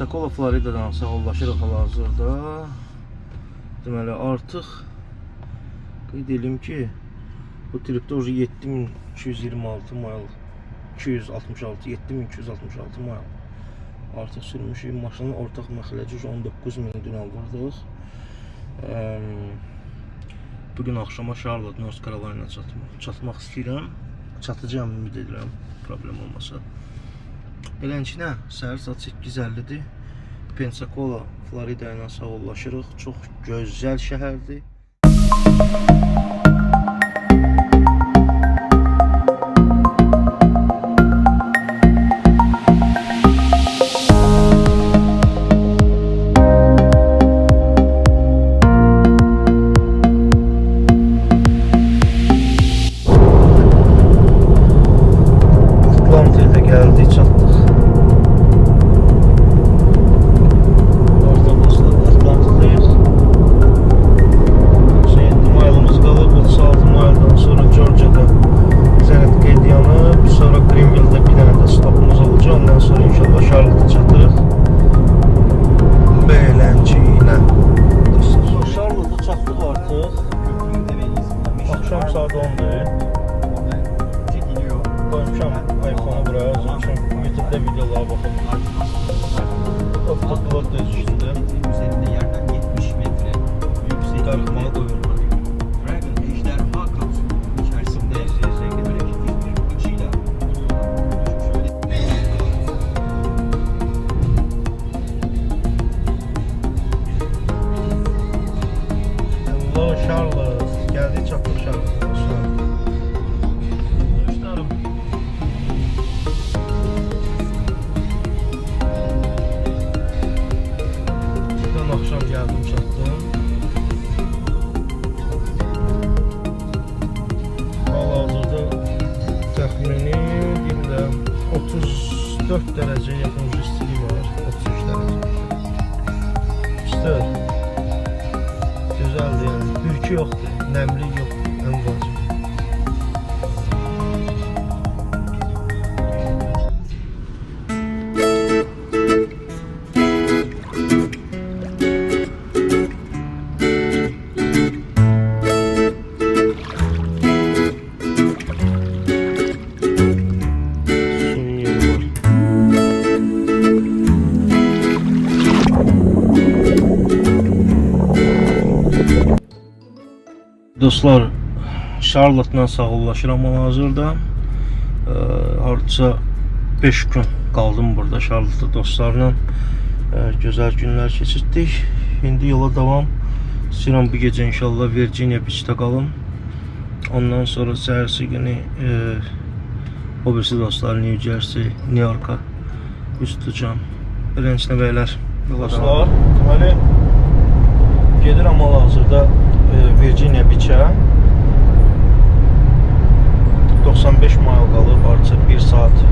Pensacola Floridadan sağollaşırıq hal-hazırda. Deməli artıq qeyd edim ki, bu tripdə ucu 7226 mayl 266 7266 mayl artıq sürmüşük. Maşının ortaq məxləci ucu 19 min dün aldırdıq. Əm, Bugün axşama Charlotte, North Carolina çatmaq, çatmaq istəyirəm. Çatacağam ümid edirəm, problem olmasa. Beləncə, səhər saat 8:50-dir. Pensacola, Florida ilə sağollaşırıq. Çox gözəl şəhərdir. Atlanta'ya Dostlar, Charlotte-la sağollaşıram hal-hazırda. Ee, Hardasa 5 gün qaldım burada Charlotte dostlarla. Ee, gözəl günlər keçirdik. İndi yola davam. İstəyirəm bu gecə inşallah Virginia Beach-də. Ondan sonra səhərsi günü e, o birisi dostlar New Jersey, New York'a üst tutacağım. Beləncə bəylər. Dostlar, deməli gedirəm hal-hazırda e, Virginia Beach-ə. 95 mayl qalıb, artıq 1 saat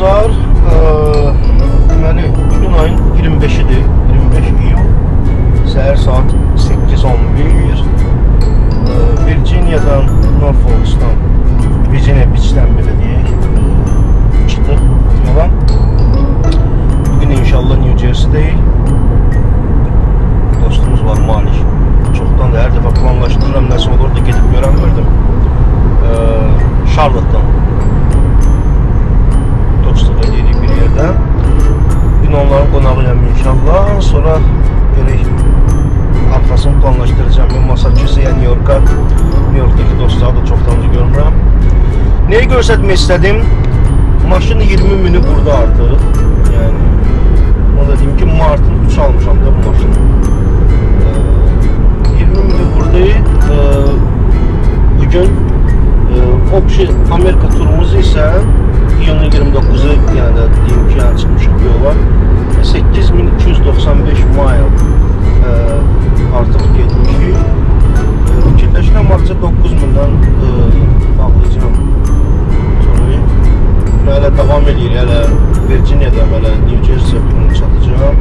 olsun Göstərmək istədim? Maşın 20 mini burada artıq. Yəni o da deyim ki, Martın 3 almışam da bu maşını. Ee, 20 mini burada. Ee, bugün e, Option Amerika turumuzu ise iyunun 29'u yəni də deyim ki, yəni çıxmışıq yola. 8295 mile e, artıq getmişik. E, Fikirləşirəm artıq 9000-dən e, bağlayacağam Edir, hələ Virginia'da, hələ New Jersey bunu çatacağam.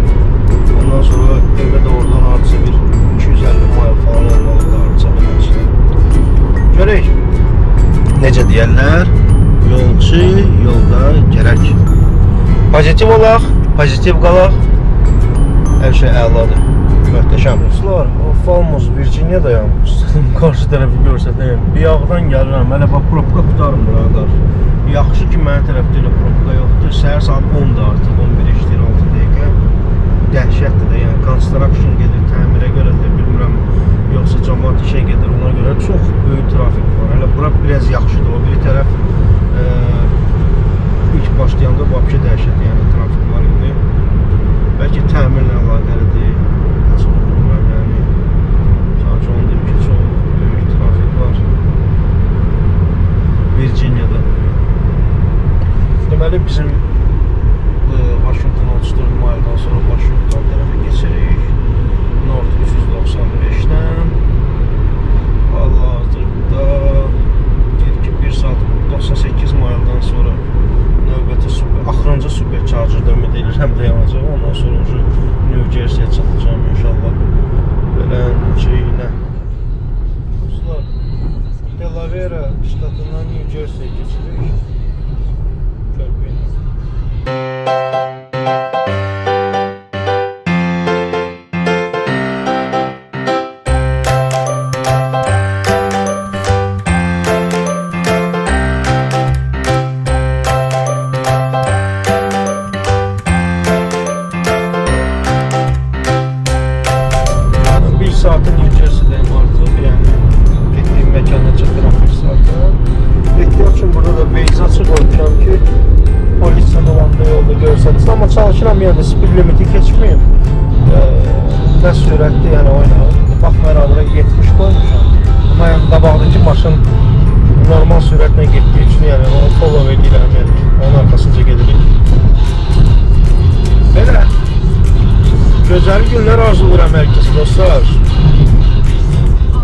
Ondan sonra evə də oradan hardasa bir 250 mile falan olmalı hardasa beləncə. Görək. Necə deyərlər? Yolçu yolda gərək. Pozitiv olaq, pozitiv qalaq. Hər şey əladır. Möhtəşəm. Dostlar, Falmos Virginia'dayam. Qarşı tərəfi görsətəyim. Biyağdan gəlirəm. Hələ bax probka qutarmır ha qarşı. Yaxşı ki, mənim tərəfdə elə probka yoxdur. Səhər saat 10-da artıq 11 işləyir 6 dəqiqə. Dəhşətdir də, yəni construction gedir, təmirə görədir, bilmirəm. Yoxsa cəmaət işə gedir, ona görə çox böyük trafik var. Hələ bura biraz yaxşıdır. O biri tərəf e, ilk başlayanda vəbşə dəhşət, yəni trafik var idi. Bəlkə təmirlə əlaqəlidir. Görsəniz amma çalışıram yəni speed limiti keçməyim. Ee, nə sürətli yəni oynayım. Baxmayaraq bura 70 qoymuşam. Amma yəni qabaqdakı maşın normal sürətlə getdiyi üçün yəni onu follow edirəm yəni. Onun arxasınca gedirik. Belə. Gözəl günlər arzulayıram hər kəsə dostlar.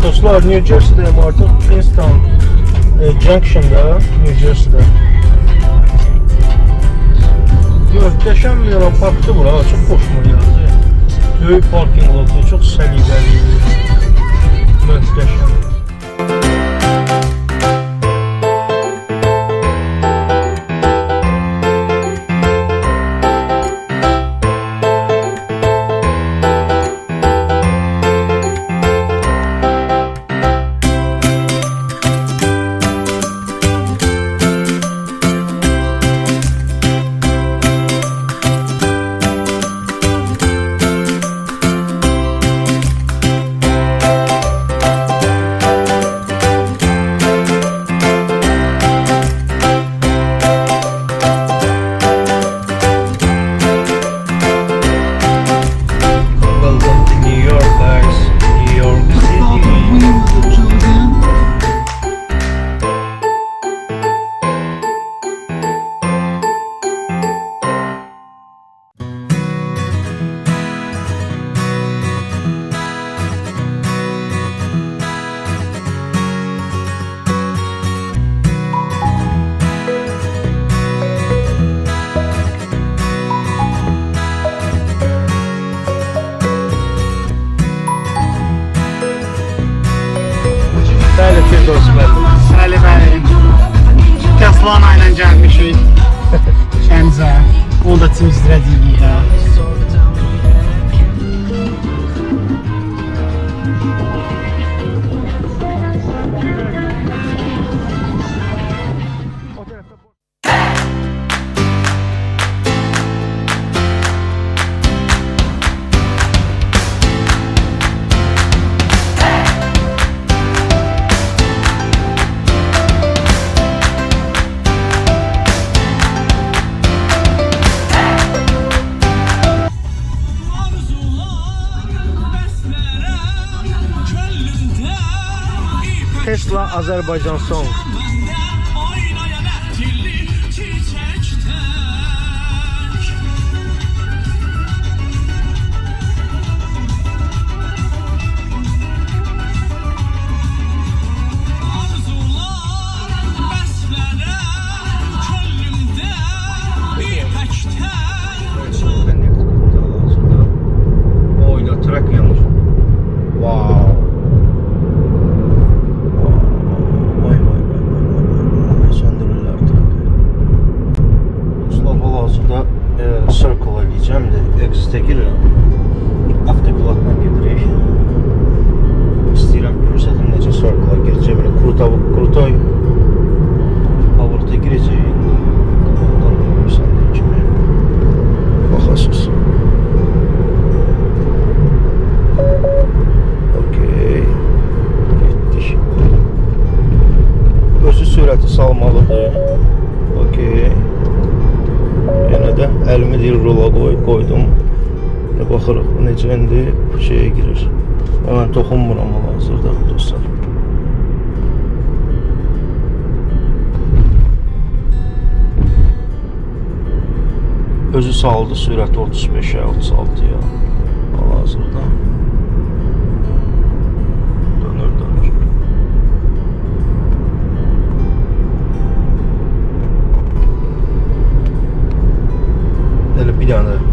Dostlar, New Jersey'deyim artıq Princeton e, Junction'da, New Jersey'də. Möhtəşəm bir yana parkdır bura, çox xoşuma gəldi. Böyük parking lotu, çox səliqəli. Möhtəşəm. Gəlmişik. Şənzə. Onu da temizlədik ya. Azerbaycan song. Power'da girəcək. Qabaqdan da göstərdiyim kimi. Baxasınız. Okey. Getdik. Özü sürəti salmalıdır. Okey. Yenə də əlimi deyir rola qoy, qoydum. Baxırıq necə indi bu şeyə girir. Mən toxunmuram hal-hazırda dostlar. Özü saldı sürəti 35-ə, 36-ya hal-hazırda. Dönür, dönür. Elə bir dənə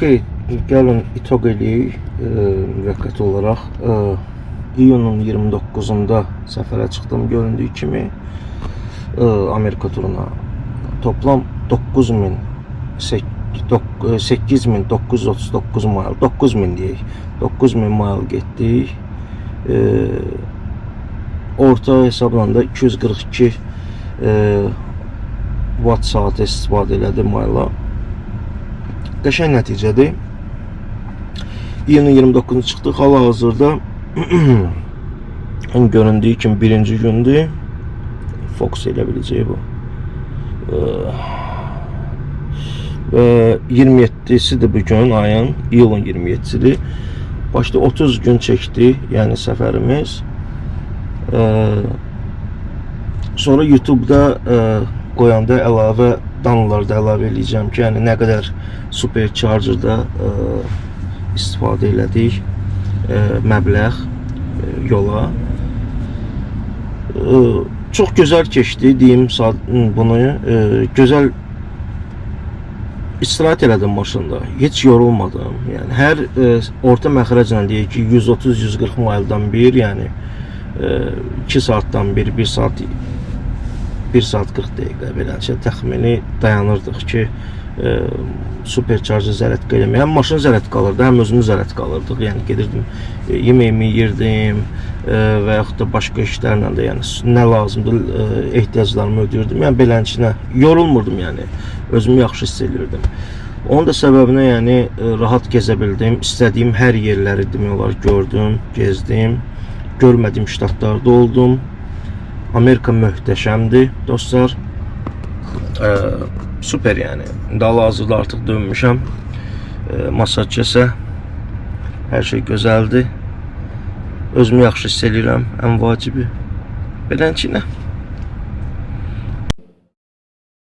Okey, gəlin itoq eləyik e, müvəqqəti olaraq. E, iyunun 29-unda səfərə çıxdım göründüyü kimi e, Amerika turuna. Toplam 9000 8939 mayl, 9000 deyək. 9000 mayl getdik. Orta hesabla da 242 e, watt saat istifadə elədim mayla. Qəşəng nəticədir. İyunun 29-u çıxdıq. Hal-hazırda göründüyü kimi birinci gündür. Fokus elə biləcək bu. Və 27-sidir bu gün ayın, iyulun 27-sidir. Başda 30 gün çəkdi, yəni səfərimiz. Sonra YouTube-da e, qoyanda əlavə danlarda əlavə eləyəcəm ki, yəni nə qədər supercharger-da e, istifadə elədik e, məbləğ e, yola. E, çox gözəl keçdi, deyim bunu. E, gözəl istirahət elədim maşında. Heç yorulmadım. Yəni hər e, orta məxrəclə deyək ki 130-140 maildən bir, yəni 2 saatdan bir, 1 saat 1 saat 40 dəqiqə beləncə təxmini dayanırdıq ki, e, supercharger zərət eləməyə. Həm maşın zərət qalırdı, həm özümüz zərət qalırdıq. Yəni gedirdim, e, yeməyimi yeyirdim e, və yaxud da başqa işlərlə də yəni nə lazımdır e, ehtiyaclarımı ödəyirdim. Yəni beləncə yorulmurdum yəni. Özümü yaxşı hiss edirdim. Onun da səbəbinə yəni rahat gəzə bildim. İstədiyim hər yerləri demək olar gördüm, gezdim. Görmədiyim ştatlarda oldum. Amerika möhtəşəmdir dostlar. Ee, super yani. İndi hal-hazırda artıq dönmüşəm. Ee, Massachusetts'ə. Hər şey gözəldir. Özümü yaxşı hiss edirəm, ən vacibi. Beləncə.